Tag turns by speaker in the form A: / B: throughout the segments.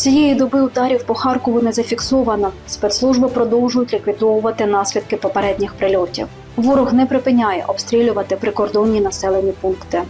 A: Цієї доби ударів по Харкову не зафіксовано. Спецслужби продовжують ліквідовувати наслідки попередніх прильотів. Ворог не припиняє обстрілювати прикордонні населені пункти.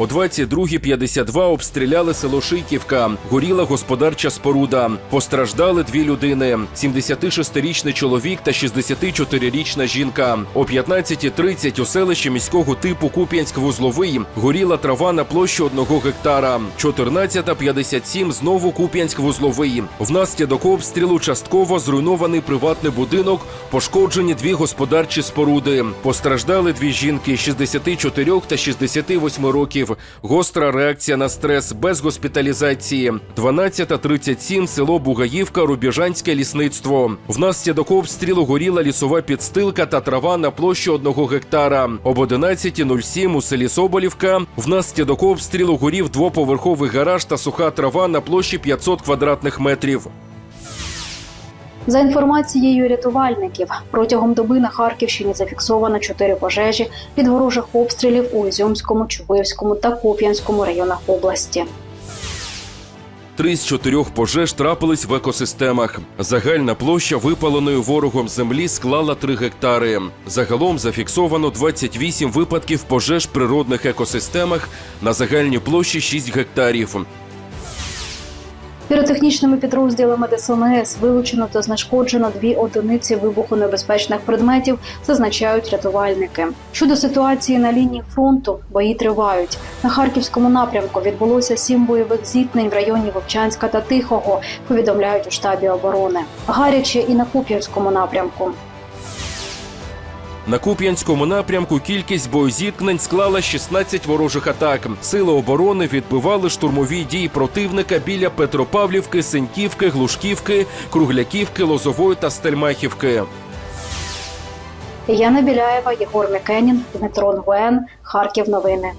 B: О 22.52 обстріляли село Шийківка. Горіла господарча споруда. Постраждали дві людини: 76-річний чоловік та 64-річна жінка. О 15.30 у селищі міського типу Куп'янськ-Вузловий горіла трава на площі одного гектара. 14.57 знову Куп'янськ-Вузловий. Внаслідок обстрілу частково зруйнований приватний будинок, пошкоджені дві господарчі споруди. Постраждали дві жінки 64 та 68 років. Гостра реакція на стрес без госпіталізації. 12.37 село Бугаївка, Рубіжанське лісництво. Внаслідок обстрілу горіла лісова підстилка та трава на площі одного гектара. Об 11.07 у селі Соболівка внаслідок обстрілу горів двоповерховий гараж та суха трава на площі 500 квадратних метрів.
A: За інформацією рятувальників, протягом доби на Харківщині зафіксовано чотири пожежі від ворожих обстрілів у Ізюмському, Чубивському та Куп'янському районах області.
B: Три з чотирьох пожеж трапились в екосистемах. Загальна площа випаленої ворогом землі склала 3 гектари. Загалом зафіксовано 28 випадків пожеж в природних екосистемах на загальній площі 6 гектарів.
A: Піротехнічними підрозділами ДСНС вилучено та знешкоджено дві одиниці вибухонебезпечних предметів, зазначають рятувальники. Щодо ситуації на лінії фронту, бої тривають. На харківському напрямку відбулося сім бойових зіткнень в районі Вовчанська та Тихого. Повідомляють у штабі оборони. Гаряче і на Куп'янському напрямку.
B: На Куп'янському напрямку кількість боєзіткнень склала 16 ворожих атак. Сили оборони відбивали штурмові дії противника біля Петропавлівки, Сеньківки, Глушківки, Кругляківки, Лозової та Стельмахівки.
A: Яна Біляєва, Єгор Мікенін, Дмитро Нгуен, Харків. Новини.